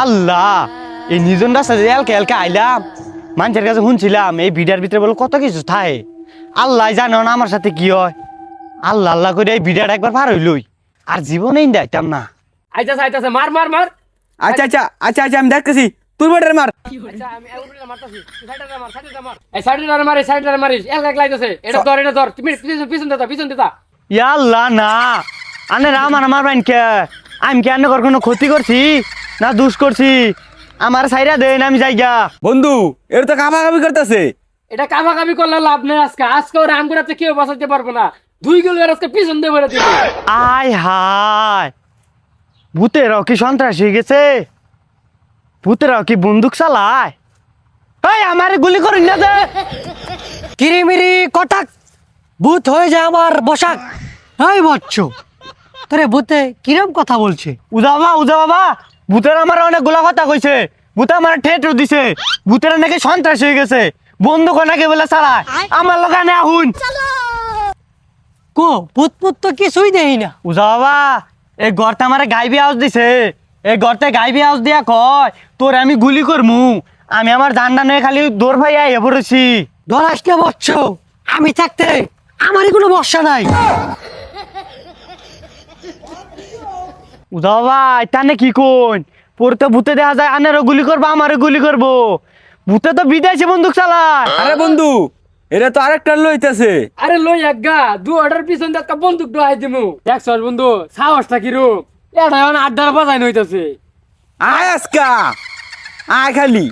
আল্লাহ এই নিজন রাস্তা যে এলকে এলকে আইলাম মানুষের কাছে শুনছিলাম এই ভিডিওর ভিতরে বলে কত কিছু থাকে। আল্লাহ জানো না আমার সাথে কি হয়। আল্লাহ আল্লাহ করে এই ভিডিওটা একবার পার হইলই। আর জীবনেই দেখতাম না। আইতাছে আইতাছে মার মার মার। আচ্ছা আচ্ছা আচ্ছা আচ্ছা আমি দেখতেছি। তুই বেটার মার। আচ্ছা আমি এগুলো মারতাছি। সাইডে মার সাইডে মার। এই সাইডে মার এই সাইডে মারিস। এক এক লাইতাছে এটা ধর এটা ধর। তুমি পিছন পিছন দিতা পিছন দিতা ইয়া আল্লাহ না। আনে রাম আর আমার বাইন কে আমি কি আনে কোনো ক্ষতি করছি? না দুষ করছি? আমার সাইরা দেন আমি যাইগা। বন্ধু এর তো কামাকামি করতেছে। এটা কামা কামি করলে লাভ নেই আজকে। আজকে ওরা আঙ্গুরাতে কেউ বাঁচাতে পারবে না। দুই গেল আজকে পিছন দিয়ে বেরোতে আয় হায়। ভূতেরাও কি সন্ত্রাস হয়ে গেছে? ভূতেরাও কি বন্দুক চালায়? এই আমারে গুলি করিন না যে। কিরিমিরি কটাক। ভূত হয়ে যায় আমার বসাক। এই বচ্চ। তোরে ভূতে কিরম কথা বলছে? উজা বাবা উজা বাবা ভূতের আমার অনেক গোলা কথা কইছে। ভূতে আমার ঠেট দিছে। ভূতের নাকি সন্ত্রাস হয়ে গেছে। বন্দুক নাকি বলে চালায় আমার লোকানে আহুন। কো ভূত পুত তো কিছুই দেই না। উজা বাবা এই গর্তে আমার গাইবি আওয়াজ দিছে। এই গর্তে গাইবি আওয়াজ দিয়া কয় তোর আমি গুলি করমু। আমি আমার জান্ডা নিয়ে খালি দৌড় ভাই আইয়া পড়েছি। ধরাস না বচ্চ আমি থাকতে আমারই কোনো বর্ষা নাই। বাবা তানে কি কোন পড়তে ভূতে দেখা যায় আনেরও গুলি করব আমারও গুলি করব। ভূতে তো বিদেশি বন্দুক চালায়। আরে বন্ধু এটা তো আরেকটা লইতেছে। আরে লই এক গা দু অর্ডার পিছন দিয়ে বন্দুক ডোয়াই দিমু। দেখছ বন্ধু সাহসটা কিরূপ এটা এখন আড্ডার বাজাই নইতাছে। আয় আজকা আয় খালি।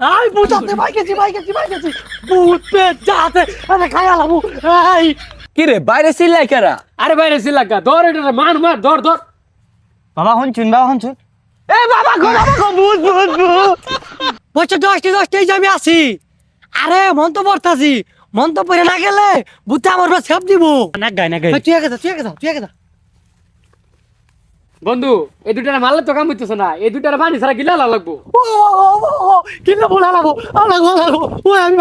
আই আছে ভাই গেছি ভাই গেছি ভাই গেছি। ভূত পেট যাতে আরে খাই আলামু এই কি রে বাইরে চিল্লাই কেরা? আরে বাইরে সিলাকা ধর এটা মার মার ধর ধর। বাবা শুনছুন বাবা শুনছুন। এ বাবা গো বাবা গো ভূত ভূত বচ্চ দশটি দশটাই যে আমি আছি। আরে মন তো পড়তাছি মন তো পড়ে না গেলে ভূতে আমার দিব। না গাই না গাই তুই একে যা তুই একে যা তুই একে যা বন্ধু এই দুটারে মারলে তো কাম হইতেছে না। এই দুটারে পানি ছাড়া গিলা লাগবো। ও বলে আলাবো ও আমি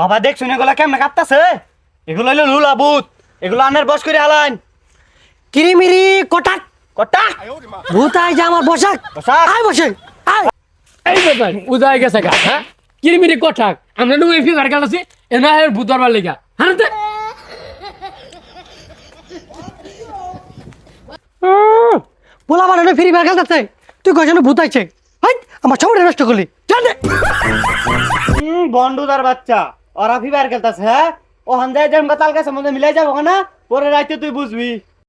বাবা দেখ শুনে এগুলা কেমনে কাঁপতাছে? এগুলো হইল লুলা ভূত। এগুলো আনের বস করে হালান কিরিমিরি কটাক কটা। ভূত আই যে আমার বসাক। বসাক। আয় বসে আয়। এই ব্যাপার উদয় গেছে গা হ্যাঁ? কিরমিরি কঠাক আমরা নুয়ে ফিগার গেলাছি এ না এর বুধবার বার লেগা। হ্যাঁ তে পোলা বানানো ফ্রি বের খেলতেছে তুই কজন ভূতাইছে হাই, আমার ছবিটা নষ্ট করলি। জান বন্ডুদার বাচ্চা, ওরা ফিবার খেলতাছে হ্যাঁ? ও হান্দায় জাম গাতাল কাছে মিলাই যাব না পরে রাইতে তুই বুঝবি।